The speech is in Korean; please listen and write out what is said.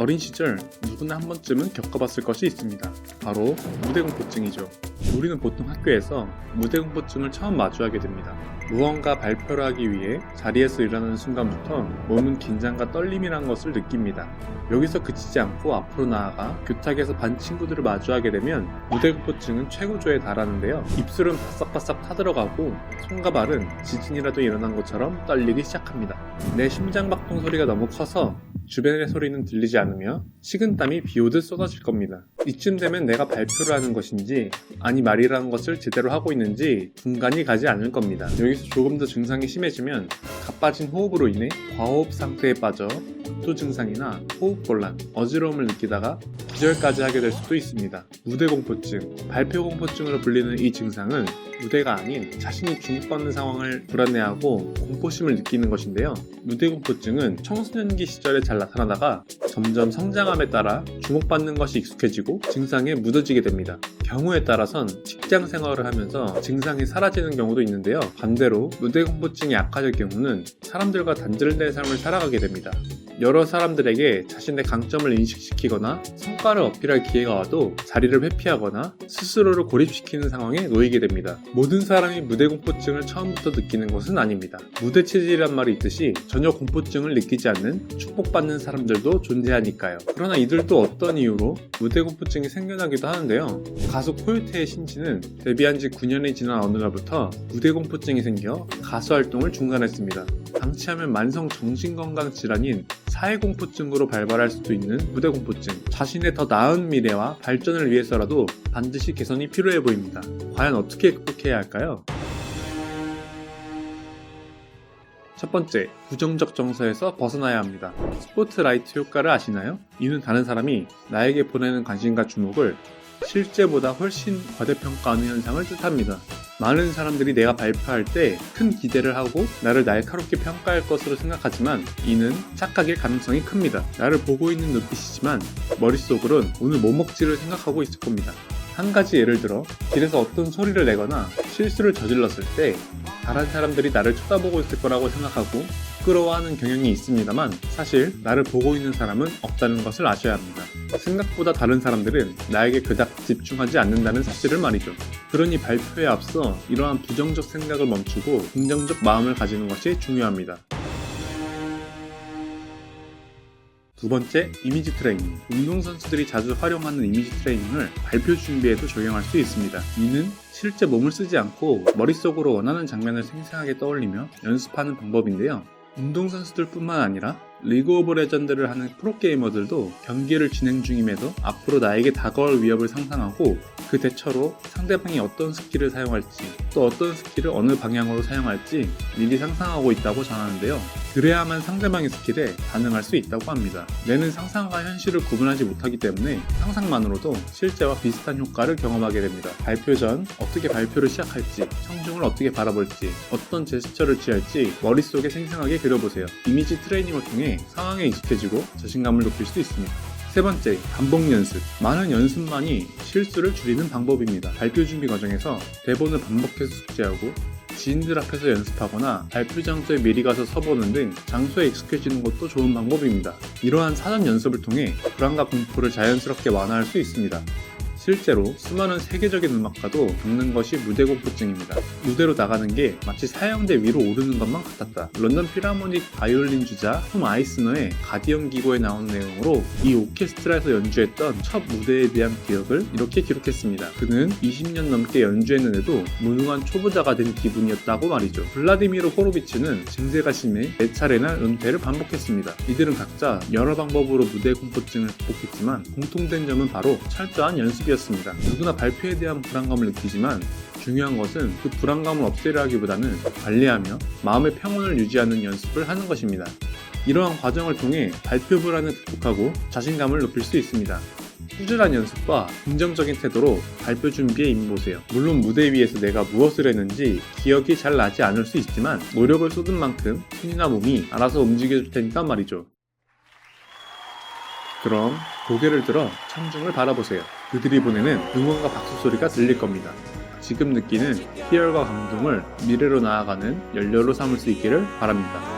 어린 시절 누구나 한 번쯤은 겪어봤을 것이 있습니다. 바로 무대공포증이죠. 우리는 보통 학교에서 무대공포증을 처음 마주하게 됩니다. 무언가 발표를 하기 위해 자리에서 일어나는 순간부터 몸은 긴장과 떨림이란 것을 느낍니다. 여기서 그치지 않고 앞으로 나아가 교탁에서 반 친구들을 마주하게 되면 무대공포증은 최고조에 달하는데요. 입술은 바싹바싹 타들어가고 손과 발은 지진이라도 일어난 것처럼 떨리기 시작합니다. 내 심장박동 소리가 너무 커서 주변의 소리는 들리지 않으며 식은땀이 비오듯 쏟아질 겁니다. 이쯤 되면 내가 발표를 하는 것인지 아니 말이라는 것을 제대로 하고 있는지 분간이 가지 않을 겁니다. 여기서 조금 더 증상이 심해지면 가빠진 호흡으로 인해 과호흡 상태에 빠져 구토 증상이나 호흡곤란, 어지러움을 느끼다가 기절까지 하게 될 수도 있습니다. 무대 공포증, 발표 공포증으로 불리는 이 증상은 무대가 아닌 자신이 주목받는 상황을 불안해하고 공포심을 느끼는 것인데요. 무대 공포증은 청소년기 시절에 잘 나타나다가 점점 성장함에 따라 주목받는 것이 익숙해지고 증상에 묻어지게 됩니다. 경우에 따라선 직장 생활을 하면서 증상이 사라지는 경우도 있는데요. 반대로 무대 공포증이 약화될 경우는 사람들과 단절된 삶을 살아가게 됩니다. 여러 사람들에게 자신의 강점을 인식시키거나 성과를 어필할 기회가 와도 자리를 회피하거나 스스로를 고립시키는 상황에 놓이게 됩니다. 모든 사람이 무대 공포증을 처음부터 느끼는 것은 아닙니다. 무대 체질이란 말이 있듯이 전혀 공포증을 느끼지 않는 축복받는 사람들도 존재하니까요. 그러나 이들도 어떤 이유로 무대 공포증이 생겨나기도 하는데요. 가수 코요테의 신지는 데뷔한 지 9년이 지난 어느 날부터 무대공포증이 생겨 가수 활동을 중단했습니다. 방치하면 만성 정신건강 질환인 사회공포증으로 발발할 수도 있는 무대공포증. 자신의 더 나은 미래와 발전을 위해서라도 반드시 개선이 필요해 보입니다. 과연 어떻게 극복해야 할까요? 첫 번째, 부정적 정서에서 벗어나야 합니다. 스포트라이트 효과를 아시나요? 이는 다른 사람이 나에게 보내는 관심과 주목을 실제보다 훨씬 과대평가하는 현상을 뜻합니다. 많은 사람들이 내가 발표할 때 큰 기대를 하고 나를 날카롭게 평가할 것으로 생각하지만 이는 착각일 가능성이 큽니다. 나를 보고 있는 눈빛이지만 머릿속으론 오늘 뭐 먹지를 생각하고 있을 겁니다. 한 가지 예를 들어 길에서 어떤 소리를 내거나 실수를 저질렀을 때 다른 사람들이 나를 쳐다보고 있을 거라고 생각하고 부끄러워하는 경향이 있습니다만 사실 나를 보고 있는 사람은 없다는 것을 아셔야 합니다. 생각보다 다른 사람들은 나에게 그닥 집중하지 않는다는 사실을 말이죠. 그러니 발표에 앞서 이러한 부정적 생각을 멈추고 긍정적 마음을 가지는 것이 중요합니다. 두 번째, 이미지 트레이닝. 운동선수들이 자주 활용하는 이미지 트레이닝을 발표 준비에도 적용할 수 있습니다. 이는 실제 몸을 쓰지 않고 머릿속으로 원하는 장면을 생생하게 떠올리며 연습하는 방법인데요. 운동선수들 뿐만 아니라 리그 오브 레전드를 하는 프로게이머들도 경기를 진행 중임에도 앞으로 나에게 다가올 위협을 상상하고 그 대처로 상대방이 어떤 스킬을 사용할지 또 어떤 스킬을 어느 방향으로 사용할지 미리 상상하고 있다고 전하는데요. 그래야만 상대방의 스킬에 반응할 수 있다고 합니다. 뇌는 상상과 현실을 구분하지 못하기 때문에 상상만으로도 실제와 비슷한 효과를 경험하게 됩니다. 발표 전 어떻게 발표를 시작할지, 청중을 어떻게 바라볼지, 어떤 제스처를 취할지 머릿속에 생생하게 그려보세요. 이미지 트레이닝을 통해 상황에 익숙해지고 자신감을 높일 수 있습니다. 세 번째, 반복 연습. 많은 연습만이 실수를 줄이는 방법입니다. 발표 준비 과정에서 대본을 반복해서 숙지하고 지인들 앞에서 연습하거나 발표 장소에 미리 가서 서보는 등 장소에 익숙해지는 것도 좋은 방법입니다. 이러한 사전 연습을 통해 불안과 공포를 자연스럽게 완화할 수 있습니다. 실제로 수많은 세계적인 음악가도 겪는 것이 무대 공포증입니다. 무대로 나가는 게 마치 사형대 위로 오르는 것만 같았다. 런던 필하모닉 바이올린 주자 톰 아이스너의 가디언 기고에 나오는 내용으로 이 오케스트라에서 연주했던 첫 무대에 대한 기억을 이렇게 기록했습니다. 그는 20년 넘게 연주했는데도 무능한 초보자가 된 기분이었다고 말이죠. 블라디미르 호로비츠는 증세가 심해 4차례나 은퇴를 반복했습니다. 이들은 각자 여러 방법으로 무대 공포증을 극복했지만 공통된 점은 바로 철저한 연습이었 습니다. 누구나 발표에 대한 불안감을 느끼지만 중요한 것은 그 불안감을 없애려 하기보다는 관리하며 마음의 평온을 유지하는 연습을 하는 것입니다. 이러한 과정을 통해 발표 불안을 극복하고 자신감을 높일 수 있습니다. 꾸준한 연습과 긍정적인 태도로 발표 준비에 임보세요. 물론 무대 위에서 내가 무엇을 했는지 기억이 잘 나지 않을 수 있지만 노력을 쏟은 만큼 손이나 몸이 알아서 움직여줄 테니까 말이죠. 그럼 고개를 들어 청중을 바라보세요. 그들이 보내는 응원과 박수 소리가 들릴 겁니다. 지금 느끼는 희열과 감동을 미래로 나아가는 연료로 삼을 수 있기를 바랍니다.